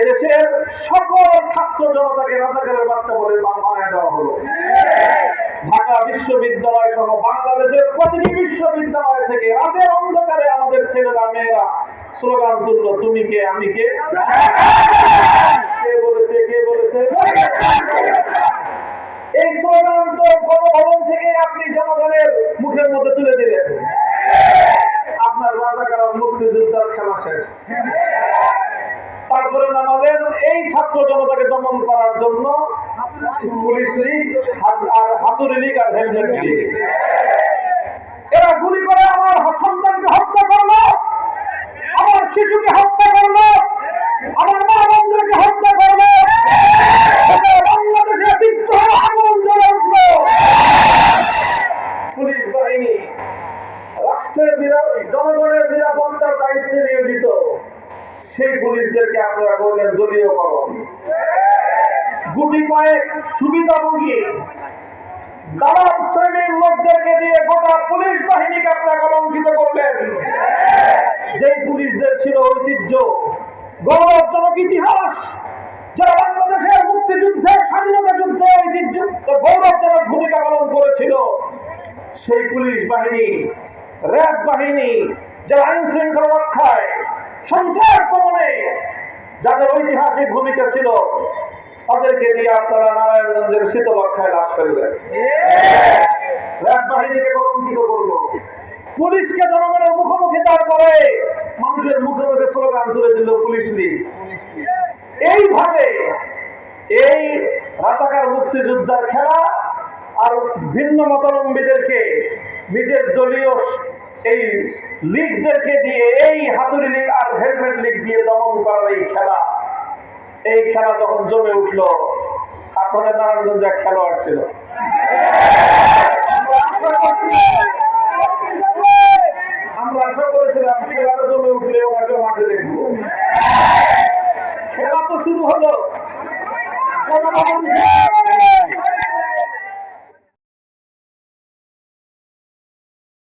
এদেশের সকল ছাত্র জনতাকে রাজাকারের বাচ্চা বলে বানায় দেওয়া হলো। ঢাকা বিশ্ববিদ্যালয় সহ বাংলাদেশের প্রতিটি বিশ্ববিদ্যালয় থেকে রাতের অন্ধকারে আমাদের ছেলেরা, মেয়েরা স্লোগান তুললো, তুমি কে? আমি কে বলেছে? কে বলেছে? এই স্লোগান তো গণভবন থেকে আপনি জনগণের মুখের মধ্যে তুলে দিলেন। আপনার রাজাকার মুক্তিযোদ্ধার খেলা শেষ। তারপরে নামালেন। এই ছাত্র জনতাকে দমন করার জন্য পুলিশ লীগ আর হাতুড়ি লীগ আর হেলমেট লীগ। এরা গুলি করে আমার সন্তানকে হত্যা করল, আমার শিশুকে হত্যা করল, আমার মা বোনদেরকে হত্যা করল। বাংলাদেশে বিদ্রোহ আগুন জ্বলে উঠল। পুলিশ বাহিনী, রাষ্ট্রের জনগণের নিরাপত্তার দায়িত্বে সেই পুলিশদেরকে আপনারা করলেন দলীয়করণ গুটি কয়েক সুবিধাভোগী দালাল শ্রেণির লোকদেরকে দিয়ে গোটা পুলিশ বাহিনীকে আপনারা কলঙ্কিত করলেন। যেই পুলিশদের ছিল ঐতিহ্য গৌরবজনক ইতিহাস, যারা বাংলাদেশের মুক্তিযুদ্ধে, স্বাধীনতা যুদ্ধে ঐতিহ্য গৌরবজনক ভূমিকা পালন করেছিল, সেই পুলিশ বাহিনী, র্যাব বাহিনী, যারা আইন শৃঙ্খলা রক্ষায় যাদের ঐতিহাসিক ভূমিকা ছিল তাদেরকে দিয়ে আপনারা নারায়ণগঞ্জের শীতলক্ষায় লাশ ফেললেন র্যাব বাহিনীকে কলঙ্কিত করল পুলিশকে জনগণের মুখোমুখি দাঁড় করে মানুষের মুখে মুখে স্লোগান তুলে দিল পুলিশ লীগ। এইভাবে এই রাতাকার মুক্তিযোদ্ধার খেলা আর ভিন্ন মতাবলম্বীদেরকে নিজের দলীয় এই লীগদেরকে দিয়ে এই হাতুড়ি লীগ আর হেলমেট লীগ দিয়ে দমন করার এই খেলা এই খেলা যখন জমে উঠল আপনাদের নারায়ণগঞ্জ এক খেলোয়াড় ছিল। আমরা আশা করেছিলাম, খেলাটা জমে উঠলে ওনাকে মাঠে দেখব। খেলা তো শুরু হলো। থেকে